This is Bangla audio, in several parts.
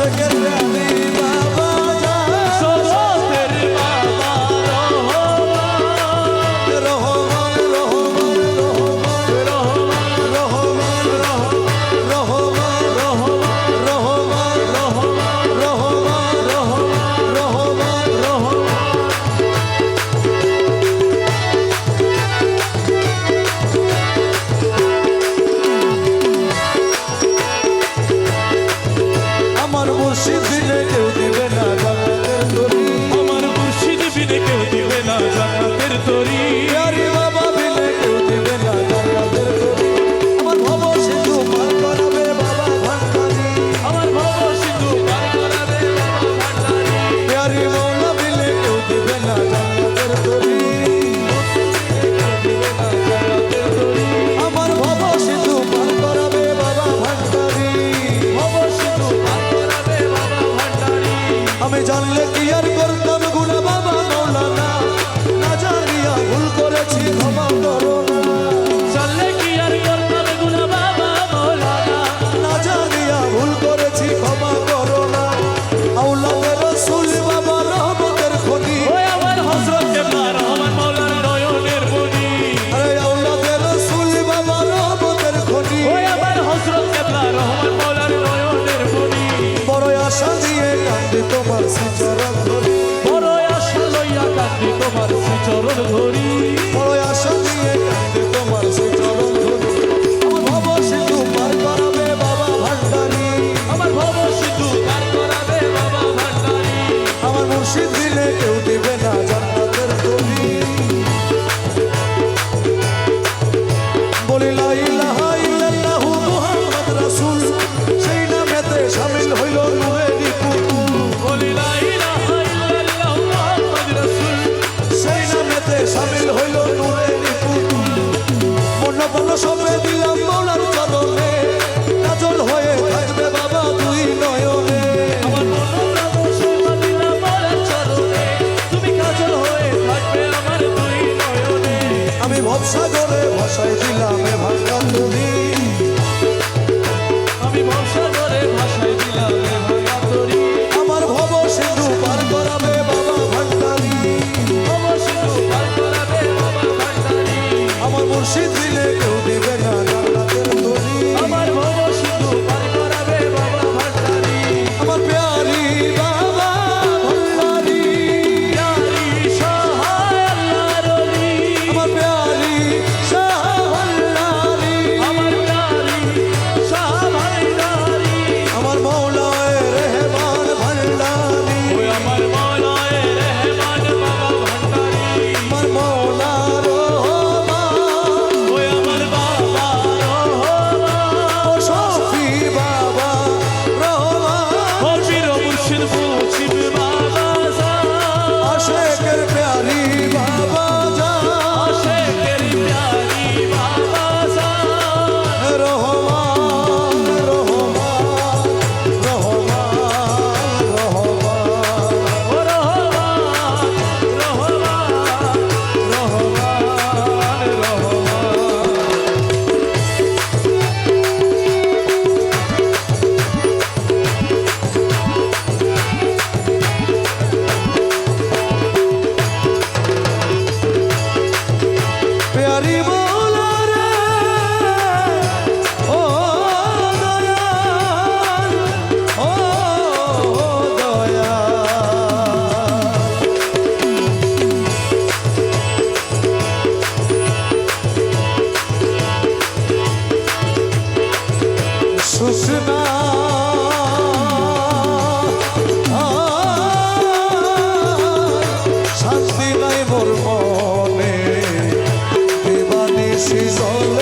Second man. ধরি this is all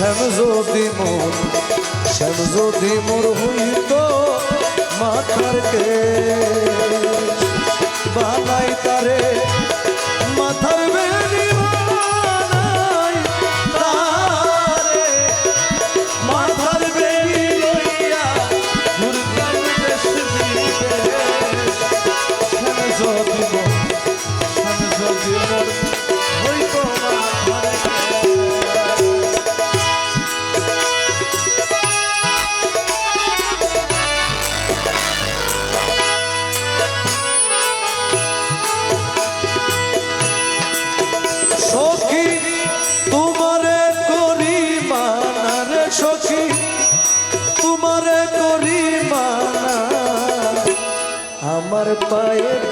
শ্যাম যদি মোর শ্যাম মোর হইত মাথার কে বালাই তারে মাথার বেড়ি পায়ের